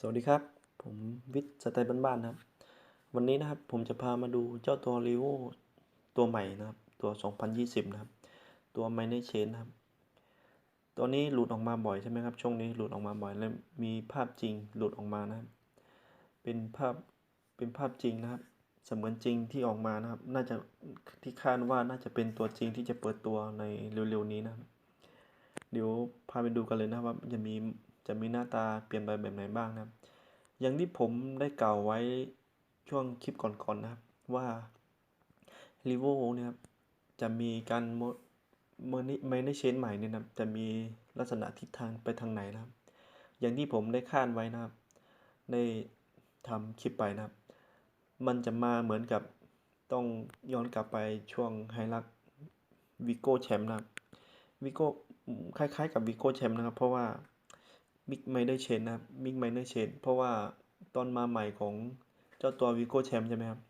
สวัสดีครับ ผมวิทย์สไตล์บ้านๆนะครับ วันนี้นะครับผมจะพามาดูเจ้าตัว r ี v o ตัวใหม่นะครับ ตัว 2020 นะครับ ตัว m i n o r Chain นะครับ ตัวนี้หลุดออกมาบ่อยใช่ไหมครับ ช่วงนี้หลุดออกมาบ่อยแล้วมีภาพจริงหลุดออกมานะครับเป็นภาพเป็นภาพจริงนะครับ เสมือนจริงที่ออกมานะครับ น่าจะที่คาดว่าน่าจะเป็นตัวจริงที่จะเปิดตัวในเร็วๆนี้นะครับ เดี๋ยวพาไปดูกันเลยนะครับว่าจะมี จะมีหน้าตาเปลี่ยนไปแบบไหนบ้างนะครับ อย่างที่ผมได้กล่าวไว้ช่วงคลิปก่อนๆนะครับว่า r e v o เนี่ยครับจะมีการมเมอร์ไม่ได้เชนใหม่เนี่ยนะจะมีลักษณะทิศทางไปทางไหนนะครับ อย่างที่ผมได้คาดไว้นะครับ ได้ทำคลิปไปนะครับ มันจะมาเหมือนกับต้องย้อนกลับไปช่วงไฮรักวิโก้แชมป์นะครับวิโก้คล้ายๆกับวิโก้แชมป์นะครับ เพราะว่า มิกไม่ได้เชนนะครับมิกไม่ได้เชนเพราะว่าตอนมาใหม่ของเจ้าตัววิโก้แชมป์ใช่ไหมครับ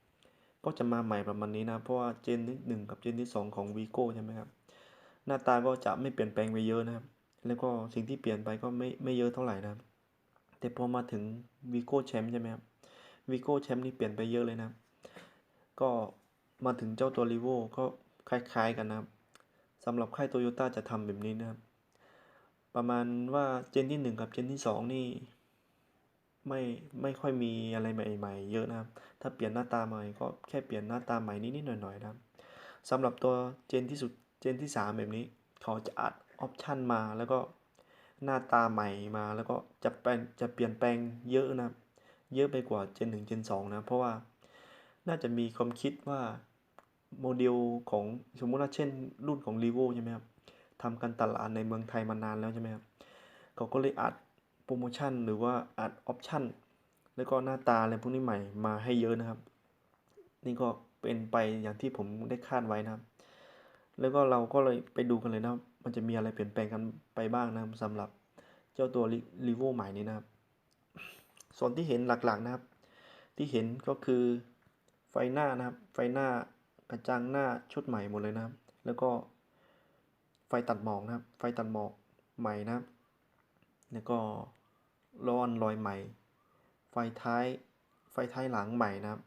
ก็จะมาใหม่ประมาณนี้นะ เพราะว่าเจนที่หนึ่งกับเจนที่สองของวีโก้ใช่ไหมครับ หน้าตาก็จะไม่เปลี่ยนแปลงไปเยอะนะครับ แล้วก็สิ่งที่เปลี่ยนไปก็ไม่ไม่เยอะเท่าไหร่นะครับ แต่พอมาถึงวีโก้แชมป์ใช่ไหมครับวีโก้แชมป์นี่เปลี่ยนไปเยอะเลยนะครับ ก็มาถึงเจ้าตัวรีโวก็คล้ายๆกันนะครับสำหรับค่ายโตโยต้าจะทำแบบนี้นะครับ ประมาณว่าเจนที่หนึ่งกับเจนที่สองนี่ ไม่ไม่ค่อยมีอะไรใหม่ ๆ เยอะนะครับ ถ้าเปลี่ยนหน้าตาใหม่ก็แค่เปลี่ยนหน้าตาใหม่นิดๆหน่อยๆนะครับสำหรับตัวเจนที่สุดเจนที่ 3 แบบนี้ เขาจะอัดออปชันมาแล้วก็หน้าตาใหม่มาแล้วก็จะเป็นจะเปลี่ยนแปลงเยอะนะครับ เยอะไปกว่าเจน1เจน2นะเพราะว่าน่าจะมีความคิดว่าโมเดลของสมมติว่าเช่นรุ่นของ r e v o ใช่ไหมครับ ทำการตลาดในเมืองไทยมานานแล้วใช่ไหมครับเขาก็เลยอัดโปรโมชั่นหรือว่าอัดออปชั่นแล้วก็หน้าตาอะไรพวกนี้ใหม่มาให้เยอะนะครับ นี่ก็เป็นไปอย่างที่ผมได้คาดไว้นะครับ แล้วก็เราก็เลยไปดูกันเลยนะมันจะมีอะไรเปลี่ยนแปลงกันไปบ้างนะครับสำหรับเจ้าตัวรีโวใหม่นี้นะครับ ส่วนที่เห็นหลักๆนะครับ ที่เห็นก็คือไฟหน้านะครับ ไฟหน้ากระจังหน้าชุดใหม่หมดเลยนะครับ แล้วก็ ตัดหมอกนะครับ ไฟตัดหมอกใหม่นะครับ แล้วก็ล้อนรอยใหม่ ไฟท้าย ไฟท้ายหลังใหม่นะครับ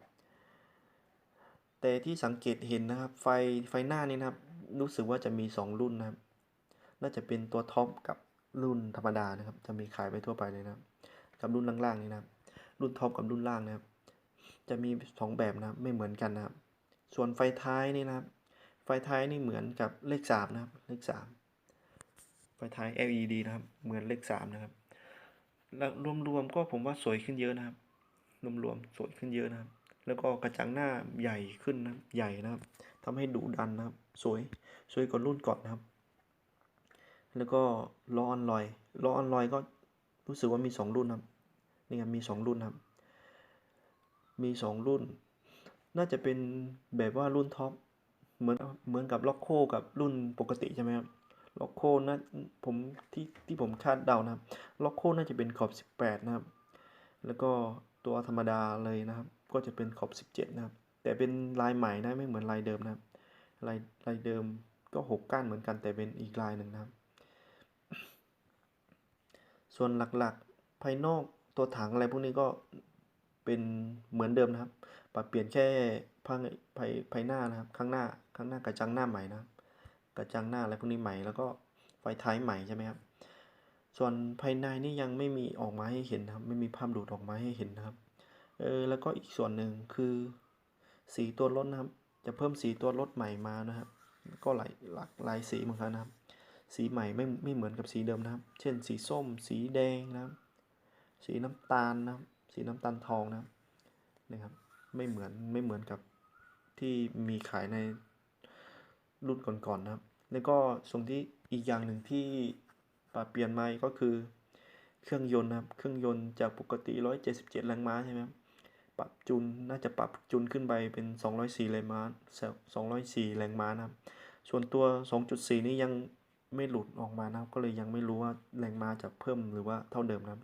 แต่ที่สังเกตเห็นนะครับ ไฟ ไฟหน้านี่นะครับ รู้สึกว่าจะมี 2 รุ่นนะครับ น่าจะเป็นตัวท็อปกับรุ่นธรรมดานะครับ จะมีขายไปทั่วไปเลยนะครับ กับรุ่นล่างๆนี่นะครับ รุ่นท็อปกับรุ่นล่างนะครับ จะมี 2 แบบนะครับ ไม่เหมือนกันนะครับ ส่วนไฟท้ายนี่นะครับ ฟท้ายนี่เหมือนกับเลข 3 นะครับ เลข 3 ไฟท้าย LED นะครับ เหมือนเลข 3 นะครับ แล้วรวมๆก็ผมว่าสวยขึ้นเยอะนะครับ รวมๆสวยขึ้นเยอะนะครับ แล้วก็กระจังหน้าใหญ่ขึ้นนะใหญ่นะครับทำให้ดุดันนะครับ สวย สวยกว่ารุ่นก่อนนะครับ แล้วก็ล้อออนลอย ล้อออนลอยก็รู้สึกว่ามีสองรุ่นครับ นี่ครับ มีสองรุ่นครับ มีสองรุ่น น่าจะเป็นแบบว่ารุ่นท็อป เหมือนเหมือนกับล็อกโคกับรุ่นปกติใช่ไหมครับล็อกโคนะผมที่ที่ผมคาดเดานะครับล็อกโคน่าจะเป็นขอบ 18 นะครับ แล้วก็ตัวธรรมดาเลยนะครับ ก็จะเป็นขอบ 17 นะครับ แต่เป็นลายใหม่นะไม่เหมือนลายเดิมนะครับลายลายเดิมก็หกก้านเหมือนกันแต่เป็นอีกลายหนึ่งนะครับ ส่วนหลักๆภายนอกตัวถังอะไรพวกนี้ก็ เป็นเหมือนเดิมนะครับ ปรับเปลี่ยนแค่ภายภายภายหน้านะครับ ข้างหน้าข้างหน้ากระจังหน้าใหม่นะครับ กระจังหน้าอะไรพวกนี้ใหม่แล้วก็ไฟท้ายใหม่ใช่ไหมครับ ส่วนภายในนี่ยังไม่มีออกมาให้เห็นนะครับ ไม่มีภาพดูดออกมาให้เห็นนะครับ เออแล้วก็อีกส่วนหนึ่งคือสีตัวรถนะครับ จะเพิ่มสีตัวรถใหม่มานะครับ ก็หลายหลากหลายสีเหมือนกันนะครับ สีใหม่ไม่ไม่เหมือนกับสีเดิมนะครับ เช่น สีส้ม สีแดงนะครับ สีน้ำตาลนะครับ สีน้ำตาลทองนะครับนะครับ ไม่เหมือนไม่เหมือนกับที่มีขายในรุ่นก่อนๆนะครับ แล้วก็ส่วนที่อีกอย่างหนึ่งที่ปรับเปลี่ยนมาก็คือเครื่องยนต์นะครับ เครื่องยนต์จากปกติ 177 แรงม้าใช่ไหมปรับจูนน่าจะปรับจูนขึ้นไปเป็น 204 แรงม้า 204 แรงม้านะครับ ส่วนตัว 2.4 นี้ยังไม่หลุดออกมานะครับ ก็เลยยังไม่รู้ว่าแรงม้าจะเพิ่มหรือว่าเท่าเดิมนะครับ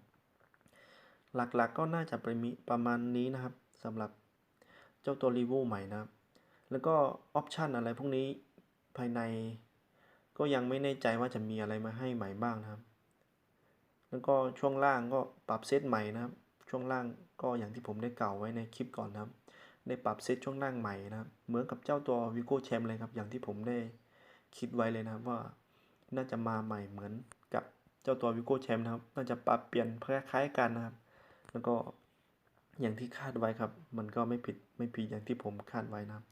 หลักๆกก็น่าจะประมีประมาณนี้นะครับสำหรับเจ้าตัวรีโวใหม่นะครับ แล้วก็ออปชันอะไรพวกนี้ภายในก็ยังไม่แน่ใจว่าจะมีอะไรมาให้ใหม่บ้างนะครับ แล้วก็ช่วงล่างก็ปรับเซตใหม่นะครับ ช่วงล่างก็อย่างที่ผมได้กล่าวไว้ในคลิปก่อนนะครับ ได้ปรับเซตช่วงล่างใหม่นะครับ เหมือนกับเจ้าตัววิโก้แชมป์เลยครับ อย่างที่ผมได้คิดไว้เลยนะครับว่าน่าจะมาใหม่เหมือนกับเจ้าตัววิโก้แชมป์นะครับ น่าจะปรับเปลี่ยนคล้ายๆกันนะครับ แล้วก็อย่างที่คาดไว้ครับ มันก็ไม่ผิดไม่ผิดอย่างที่ผมคาดไว้นะครับ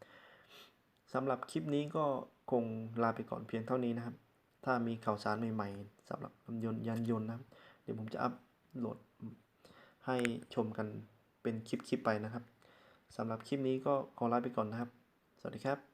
สำหรับคลิปนี้ก็คงลาไปก่อนเพียงเท่านี้นะครับ ถ้ามีข่าวสารใหม่ๆสำหรับยนต์ยานยนต์นะครับ เดี๋ยวผมจะอัพโหลดให้ชมกันเป็นคลิปๆไปนะครับสำหรับคลิปนี้ก็ขอลาไปก่อนนะครับ สวัสดีครับ